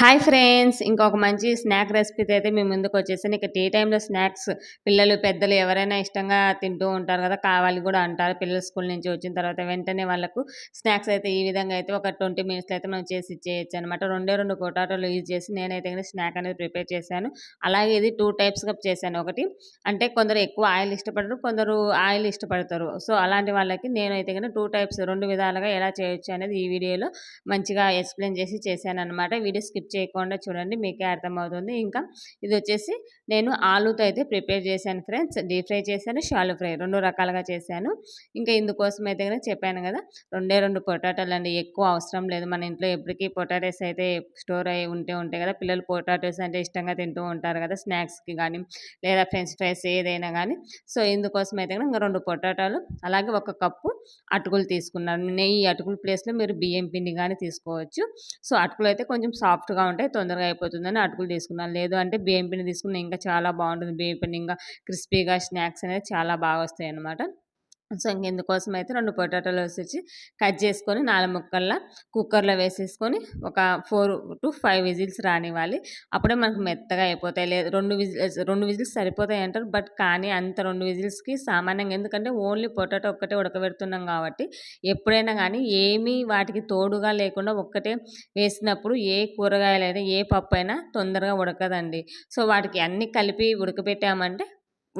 Hi friends ఇంకొక మంచి snack రెసిపీతో అయితే మీ ముందుకు వచ్చేసాను ఇక టీ టైంలో స్నాక్స్ పిల్లలు పెద్దలు ఎవరైనా ఇష్టంగా తింటూ ఉంటారు కదా కావాలి కూడా అంటారు. పిల్లలు స్కూల్ నుంచి వచ్చిన తర్వాత వెంటనే వాళ్ళకు స్నాక్స్ అయితే ఈ విధంగా అయితే ఒక ట్వంటీ మినిట్స్లో అయితే మనం చేసి ఇచ్చేయచ్చు అనమాట రెండే రెండు పొటాటోలు యూజ్ చేసి నేనైతే స్నాక్ అనేది ప్రిపేర్ చేశాను. అలాగే ఇది టూ టైప్స్గా చేశాను. ఒకటి అంటే కొందరు ఎక్కువ ఆయిల్ ఇష్టపడరు కొందరు ఆయిల్ ఇష్టపడతారు. సో అలాంటి వాళ్ళకి నేనైతే కనుక టూ టైప్స్ రెండు విధాలుగా ఎలా చేయొచ్చు అనేది ఈ వీడియోలో మంచిగా ఎక్స్ప్లెయిన్ చేసి చేశాను అనమాట వీడియో స్కిప్ చేయకుండా చూడండి మీకే అర్థమవుతుంది. ఇంకా ఇది వచ్చేసి నేను ఆలూతో అయితే ప్రిపేర్ చేశాను ఫ్రెండ్స్. డీప్ ఫ్రై చేశాను షాలు ఫ్రై రెండు రకాలుగా చేశాను. ఇంకా ఇందుకోసం అయితే కనుక చెప్పాను కదా రెండే రెండు పొటాటోలు అండి. ఎక్కువ అవసరం లేదు. మన ఇంట్లో ఎప్పటికీ పొటాటోస్ అయితే స్టోర్ అయ్యి ఉంటే ఉంటాయి కదా పిల్లలు పొటాటోస్ అంటే ఇష్టంగా తింటూ ఉంటారు కదా స్నాక్స్కి కానీ లేదా ఫ్రెంచ్ ఫ్రైస్ ఏదైనా కానీ సో ఇందుకోసం అయితే కనుక ఇంకా రెండు పొటాటోలు అలాగే ఒక కప్పు అటుకులు తీసుకున్నాను. నెయ్యి అటుకుల ప్లేస్లో మీరు బియ్యం పిండి కానీ తీసుకోవచ్చు. సో అటుకులు అయితే కొంచెం సాఫ్ట్గా ఉంటాయి తొందరగా అయిపోతుందని అటుకులు తీసుకున్నాను. లేదు అంటే బియ్యం పిండి తీసుకున్న ఇంకా చాలా బాగుంటుంది. బియ్యం పిండి ఇంకా క్రిస్పీగా స్నాక్స్ అనేది చాలా బాగా వస్తాయి అన్నమాట సో ఇందుకోసం అయితే రెండు పొటాటోలు వేసేసి కట్ చేసుకొని నాలుగు ముక్కల్లో కుక్కర్లో వేసేసుకొని ఒక ఫోర్ టు ఫైవ్ విజిల్స్ రానివ్వాలి. అప్పుడే మనకు మెత్తగా అయిపోతాయి. లేదు రెండు విజిల్స్ రెండు విజిల్స్ సరిపోతాయి అంటారు. బట్ కానీ అంత రెండు విజిల్స్కి సామాన్యంగా ఎందుకంటే ఓన్లీ పొటాటో ఒక్కటే ఉడకబెడుతున్నాం కాబట్టి ఎప్పుడైనా కానీ ఏమీ వాటికి తోడుగా లేకుండా ఒక్కటే వేసినప్పుడు ఏ కూరగాయలైనా ఏ పప్పు అయినా తొందరగా ఉడకదండి. సో వాటికి అన్నీ కలిపి ఉడకబెట్టామంటే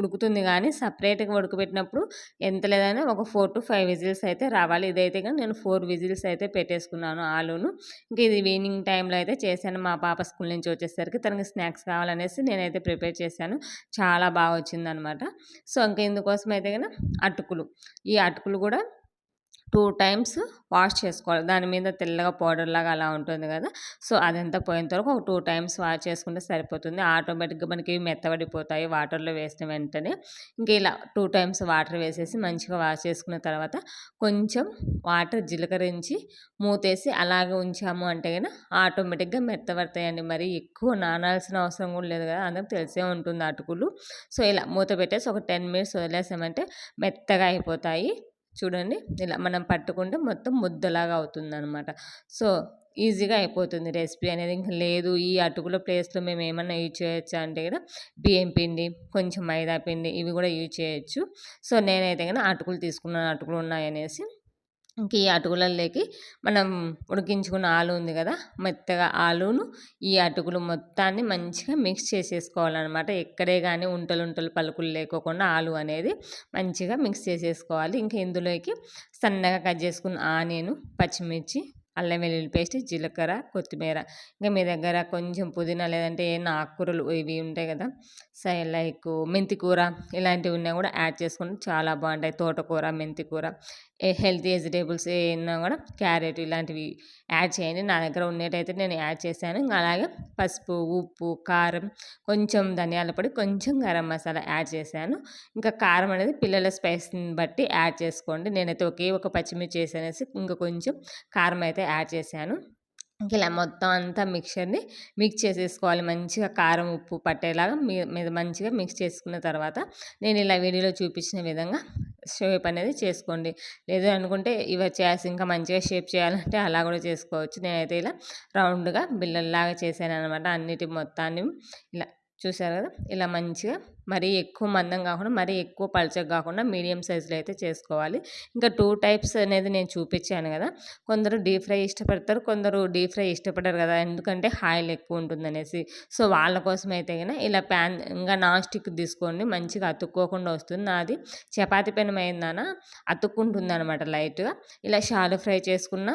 ఉడుకుతుంది కానీ సపరేట్గా ఉడకబెట్టినప్పుడు ఎంత లేదైనా ఒక ఫోర్ టు ఫైవ్ విజిల్స్ అయితే రావాలి. ఇదైతే కానీ నేను ఫోర్ విజిల్స్ అయితే పెట్టేసుకున్నాను ఆలూను ఇంకా ఇది ఈవినింగ్ టైంలో అయితే చేశాను. మా పాప స్కూల్ నుంచి వచ్చేసరికి తనకి స్నాక్స్ కావాలనేసి నేనైతే ప్రిపేర్ చేశాను. చాలా బాగా వచ్చిందనమాట. సో ఇంకా ఇందుకోసం అయితే కానీ అటుకులు. ఈ అటుకులు కూడా టూ టైమ్స్ వాష్ చేసుకోవాలి. దాని మీద తెల్లగా పౌడర్ లాగా అలా ఉంటుంది కదా. సో అదంతా పోయిన తర్వాత ఒక టూ టైమ్స్ వాష్ చేసుకుంటే సరిపోతుంది. ఆటోమేటిక్గా మనకి మెత్తబడిపోతాయి. వాటర్లో వేసిన వెంటనే ఇంకా ఇలా టూ టైమ్స్ వాటర్ వేసేసి మంచిగా వాష్ చేసుకున్న తర్వాత కొంచెం వాటర్ జీలకరించి మూతేసి అలాగే ఉంచాము అంటే కనుక ఆటోమేటిక్గా మెత్తబడతాయండి. మరి ఎక్కువ నానాల్సిన అవసరం కూడా లేదు కదా. అందరికి తెలిసే ఉంటుంది అటుకులు. సో ఇలా మూత పెట్టేసి ఒక టెన్ మినిట్స్ వదిలేసామంటే మెత్తగా అయిపోతాయి. చూడండి. ఇలా మనం పట్టుకుంటే మొత్తం ముద్దలాగా అవుతుంది అనమాట సో ఈజీగా అయిపోతుంది రెసిపీ అనేది. ఇంకా లేదు ఈ అటుకుల ప్లేస్లో మేము ఏమన్నా యూజ్ చేయొచ్చా అంటే కదా బియ్యం పిండి కొంచెం మైదా పిండి ఇవి కూడా యూజ్ చేయొచ్చు. సో నేనైతే కానీ అటుకులు తీసుకున్నాను అటుకులు ఉన్నాయనేసి ఇంక ఈ అటుకులలోకి మనం ఉడికించుకున్న ఆలు ఉంది కదా మెత్తగా ఆలును ఈ అటుకులు మొత్తాన్ని మంచిగా మిక్స్ చేసేసుకోవాలన్నమాట. ఎక్కడే కానీ ఉంటలు ఉంటలు పలుకులు లేకోకుండా ఆలు అనేది మంచిగా మిక్స్ చేసేసుకోవాలి. ఇంకా ఇందులోకి సన్నగా కట్ చేసుకున్న ఆనియన్ పచ్చిమిర్చి అల్లం వెల్లుల్లి పేస్ట్ జీలకర్ర కొత్తిమీర. ఇంకా మీ దగ్గర కొంచెం పుదీనా లేదంటే ఏమైనా ఆకుకూరలు ఇవి ఉంటాయి కదా సై లైక్ మెంతి కూర ఇలాంటివి ఉన్నా కూడా యాడ్ చేసుకుంటే చాలా బాగుంటాయి. తోటకూర మెంతి కూర హెల్తీ వెజిటేబుల్స్ ఏమన్నా కూడా క్యారెట్ ఇలాంటివి యాడ్ చేయండి. నా దగ్గర ఉండేటైతే నేను యాడ్ చేశాను. అలాగే పసుపు ఉప్పు కారం కొంచెం ధనియాల పొడి కొంచెం గరం మసాలా యాడ్ చేశాను. ఇంకా కారం అనేది పిల్లల స్పైస్ని బట్టి యాడ్ చేసుకోండి. నేనైతే ఒకే ఒక పచ్చిమిర్చి వేసి ఇంకా కొంచెం కారం అయితే యాడ్ చేశాను. ఇలా మొత్తం అంతా మిక్చర్ని మిక్స్ చేసేసుకోవాలి. మంచిగా కారం ఉప్పు పట్టేలాగా మీద మంచిగా మిక్స్ చేసుకున్న తర్వాత నేను ఇలా వీడియోలో చూపించిన విధంగా షేప్ అనేది చేసుకోండి. లేదు అనుకుంటే ఇవి చేసి ఇంకా మంచిగా షేప్ చేయాలంటే అలా కూడా చేసుకోవచ్చు. నేనైతే ఇలా రౌండ్గా బిల్లల్లాగా చేశాను అనమాట అన్నిటి మొత్తాన్ని ఇలా చూసారు కదా? ఇలా మంచిగా మరీ ఎక్కువ మందం కాకుండా మరీ ఎక్కువ పలచగా కాకుండా మీడియం సైజులో అయితే చేసుకోవాలి. ఇంకా టూ టైప్స్ అనేది నేను చూపించాను కదా? కొందరు డీప్ ఫ్రై ఇష్టపడతారు కొందరు డీప్ ఫ్రై ఇష్టపడరు కదా? ఎందుకంటే ఆయిల్ ఎక్కువ ఉంటుందనేసి. సో వాళ్ళ కోసం అయితే కనుక ఇలా ప్యాన్ ఇంకా నాన్ స్టిక్ తీసుకోండి మంచిగా అతుక్కోకుండా వస్తుంది. నాది చపాతి పెనం అయిందాన అతుక్కుంటుంది అనమాట లైట్గా. ఇలా షాలు ఫ్రై చేసుకున్న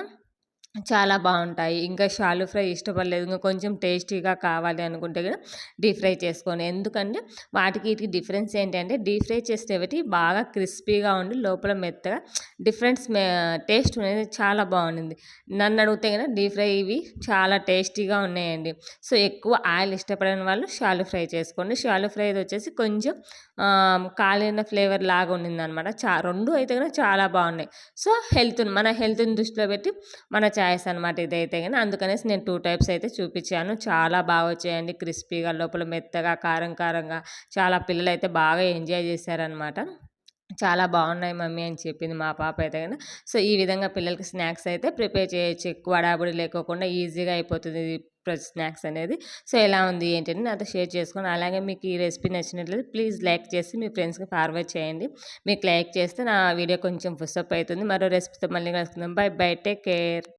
చాలా బాగుంటాయి. ఇంకా షాలు ఫ్రై ఇష్టపడలేదు. ఇంకా కొంచెం టేస్టీగా కావాలి అనుకుంటే కూడా డీప్ ఫ్రై చేసుకోండి ఎందుకంటే వాటికి వీటికి డిఫరెన్స్ ఏంటంటే డీప్ ఫ్రై చేసేవి బాగా క్రిస్పీగా ఉండి లోపల మెత్తగా డిఫరెన్స్ టేస్ట్ అనేది చాలా బాగుంది నన్ను అడిగితే కదా డీప్ ఫ్రై ఇవి చాలా టేస్టీగా ఉన్నాయండి. సో ఎక్కువ ఆయిల్ ఇష్టపడని వాళ్ళు షాలు ఫ్రై చేసుకోండి. షాలు ఫ్రై వచ్చేసి కొంచెం కాలిన ఫ్లేవర్ లాగా ఉండింది అనమాట చా రెండు అయితే కూడా చాలా బాగున్నాయి. సో హెల్త్ మన హెల్త్ని దృష్టిలో పెట్టి మన చాయిస్ అనమాట ఇదైతే కానీ అందుకనేసి నేను టూ టైప్స్ అయితే చూపించాను చాలా బాగా వచ్చాయండి. క్రిస్పీగా లోపల మెత్తగా కారం కారంగా. చాలా పిల్లలు అయితే బాగా ఎంజాయ్ చేశారనమాట చాలా బాగున్నాయి మమ్మీ అని చెప్పింది మా పాప అయితే కానీ సో ఈ విధంగా పిల్లలకి స్నాక్స్ అయితే ప్రిపేర్ చేయొచ్చు. ఎక్కువ అడాబుడి లేకోకుండా ఈజీగా అయిపోతుంది స్నాక్స్ అనేది. సో ఎలా ఉంది ఏంటని నాతో షేర్ చేసుకోండి అలాగే మీకు ఈ రెసిపీ నచ్చినట్లయితే ప్లీజ్ లైక్ చేసి మీ ఫ్రెండ్స్కి ఫార్వర్డ్ చేయండి. మీకు లైక్ చేస్తే నా వీడియో కొంచెం పుషప్ అవుతుంది మరో రెసిపీతో మళ్ళీ కలుసుకుందాం. Bye bye. Take care.